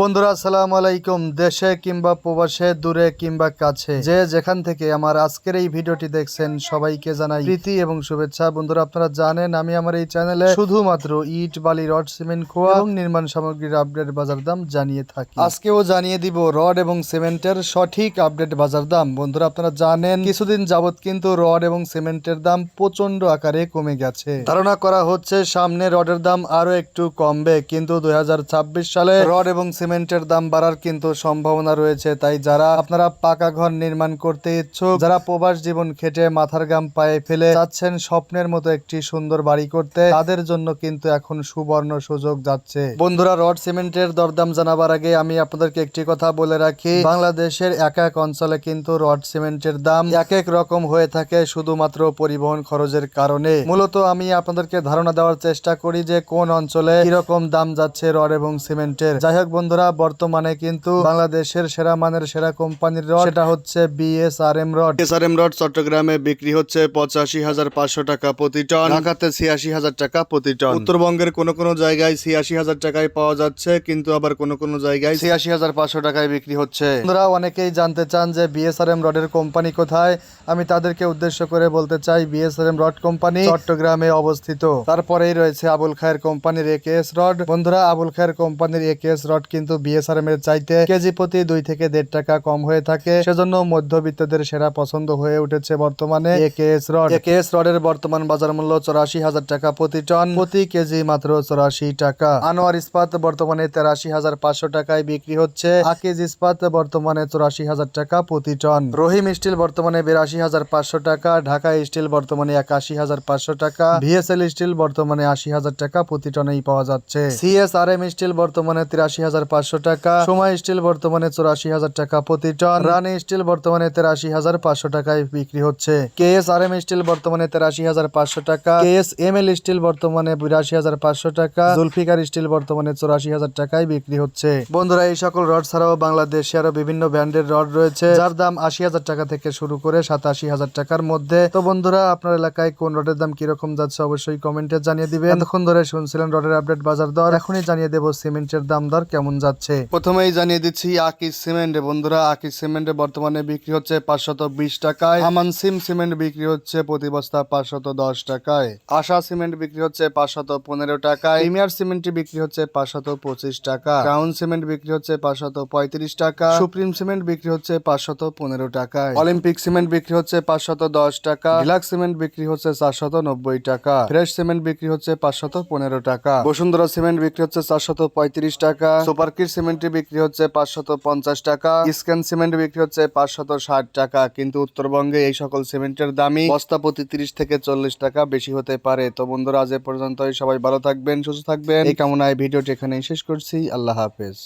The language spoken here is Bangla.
বন্ধুরা, আসসালামু আলাইকুম। দেশে কিংবা প্রবাসে, দূরে কিংবা কাছে, যে যেখান থেকে আমার আজকের এই ভিডিওটি দেখছেন, সবাইকে জানাই প্রীতি এবং শুভেচ্ছা। বন্ধুরা, আপনারা জানেন আমি আমার এই চ্যানেলে শুধুমাত্র ইট, বালি, রড, সিমেন্ট, খোয়া এবং নির্মাণ সামগ্রীর আপডেট বাজার দাম জানিয়ে থাকি। আজকেও জানিয়ে দিব রড এবং সিমেন্টের সঠিক আপডেট বাজার দাম। বন্ধুরা, আপনারা জানেন কিছুদিন যাবত কিন্তু রড এবং সিমেন্টের দাম প্রচণ্ড আকারে কমে গেছে। ধারণা করা হচ্ছে সামনে রডের দাম আরও একটু কমবে, কিন্তু দুই হাজার ছাব্বিশ সালে রড এবং সিমেন্টের দাম বাড়ার কিন্তু সম্ভাবনা রয়েছে। তাই যারা আপনারা পাকা ঘর নির্মাণ করতে ইচ্ছুক, যারা প্রবাস জীবন খেটে মাথার গাম পায়ে ফেলে যাচ্ছেন স্বপ্নের মতো একটি সুন্দর বাড়ি করতে, তাদের জন্য কিন্তু এখন সুবর্ণ সুযোগ যাচ্ছে। বন্ধুরা, রড সিমেন্টের দরদাম জানাবার আগে আমি আপনাদেরকে একটি কথা বলে রাখি। বাংলাদেশের এক এক অঞ্চলে কিন্তু রড সিমেন্টের দাম এক এক রকম হয়ে থাকে শুধুমাত্র পরিবহন খরচের কারণে। মূলত আমি আপনাদেরকে ধারণা দেওয়ার চেষ্টা করি যে কোন অঞ্চলে কীরকম দাম যাচ্ছে রড এবং সিমেন্টের। যাই হোক বন্ধুরা বর্তমানে কিন্তু বাংলাদেশের সেরা মানের সেরা কোম্পানির রড সেটা হচ্ছে বিএসআরএম রড। এসআরএম রড চট্টগ্রামে বিক্রি হচ্ছে পঁচাশি হাজার পাঁচশো টাকা প্রতি টন। ঢাকাতে ছিয়াশি হাজার টাকা প্রতি টন। উত্তরবঙ্গের কোন কোন জায়গায় ছিয়াশি হাজার টাকায় পাওয়া যাচ্ছে কিন্তু আবার কোন কোন জায়গায় ছিয়াশি হাজার পাঁচশো টাকায় বিক্রি হচ্ছে। বন্ধুরা অনেকেই জানতে চান যে বিএসআরএম রডের কোম্পানি কোথায়। আমি তাদেরকে উদ্দেশ্য করে বলতে চাই বিএসআরএম রড কোম্পানি চট্টগ্রামে অবস্থিত। তারপরেই রয়েছে আবুল খায়ের কোম্পানির একেএস রড। বন্ধুরা আবুল খায়ের কোম্পানির একেএস রড কিন্তু বিএসআরএম এর চাইতে কেজি প্রতি দুই থেকে দেড় টাকা কম হয়ে থাকে। সেজন্য মধ্যবিত্তদের সেরা পছন্দ হয়ে উঠেছে বর্তমানে একেএস রড। রডের বর্তমান বাজার মূল্য চৌরাশি হাজার টাকা প্রতি টন। প্রতি কেজি মাত্র চৌরাশি টাকা। আনোয়ার ইস্পাত বর্তমানে তেরাশি হাজার পাঁচশো টাকায় বিক্রি হচ্ছে। আকিজ ইস্পাত বর্তমানে চৌরাশি হাজার টাকা প্রতি টন। রহিম স্টিল বর্তমানে বিরাশি হাজার পাঁচশো টাকা। ঢাকা স্টিল বর্তমানে একাশি হাজার পাঁচশো টাকা। ভিএসএল স্টিল বর্তমানে আশি হাজার টাকা প্রতি টনেই পাওয়া যাচ্ছে। সিএসআরএম স্টিল বর্তমানে তিরাশি হাজার পাঁচশো টাকা, সময় স্টিল বর্তমানে চৌরাশি হাজার টাকা প্রতি টন, রানি স্টিল বর্তমানে তেরাশি হাজার পাঁচশো টাকায় বিক্রি হচ্ছে। কেএস আর এম স্টিল বর্তমানে তেরাশি হাজার পাঁচশো টাকা কেএস এম এল স্টিল বর্তমানে বিরাশি হাজার পাঁচশো টাকা, জুলফিকার স্টিল বর্তমানে চৌরাশি হাজার টাকায় বিক্রি হচ্ছে। বন্ধুরা, এই সকল রড ছাড়াও বাংলাদেশে আরও বিভিন্ন ব্র্যান্ডের রড রয়েছে, যার দাম আশি হাজার টাকা থেকে শুরু করে সাতাশি হাজার টাকার মধ্যে। তো বন্ধুরা, আপনার এলাকায় কোন রডের দাম কীরকম যাচ্ছে অবশ্যই কমেন্টে জানিয়ে দিবেন। এতক্ষণ ধরে শুনছিলেন রডের আপডেট বাজার দর, এখনই জানিয়ে দেবো সিমেন্টের দাম দর কেমন যাচ্ছে প্রথমেই জানিয়ে দিচ্ছি আকিস সিমেন্ট বন্ধুরা আকিস সিমেন্টে বর্তমানে বিক্রি হচ্ছে পাঁচশত বিশ টাকায় আমান সিম সিমেন্ট বিক্রি হচ্ছে প্রতি বস্তা পাঁচশত দশ টাকায় আশা সিমেন্ট বিক্রি হচ্ছে পাঁচশত পনেরো টাকায় প্রিমিয়ার সিমেন্ট বিক্রি হচ্ছে পাঁচশত পঁচিশ টাকা ক্রাউন সিমেন্ট বিক্রি হচ্ছে পাঁচশত পঁয়ত্রিশ টাকা সুপ্রিম সিমেন্ট বিক্রি হচ্ছে পাঁচশত পনেরো টাকায় অলিম্পিক সিমেন্ট বিক্রি হচ্ছে পাঁচশত দশ টাকা ডিলাক্স সিমেন্ট বিক্রি হচ্ছে চারশত নব্বই টাকা ফ্রেশ সিমেন্ট বিক্রি হচ্ছে পাঁচশত পনেরো টাকা বসুন্ধরা সিমেন্ট বিক্রি হচ্ছে চারশত পঁয়ত্রিশ টাকা সুপারকির সিমেন্টের বিক্রি হচ্ছে পাঁচশত পঞ্চাশ টাকা, স্ক্যান সিমেন্ট বিক্রি হচ্ছে পাঁচশত ষাট টাকা, কিন্তু উত্তরবঙ্গে এই সকল সিমেন্টের দামই বস্তা প্রতি তিরিশ থেকে চল্লিশ টাকা বেশি হতে পারে। তো বন্ধুরা, আজ এ পর্যন্তই। সবাই ভালো থাকবেন, সুস্থ থাকবেন। এই কামনায় ভিডিওটি এখানেই শেষ করছি। আল্লাহ হাফেজ।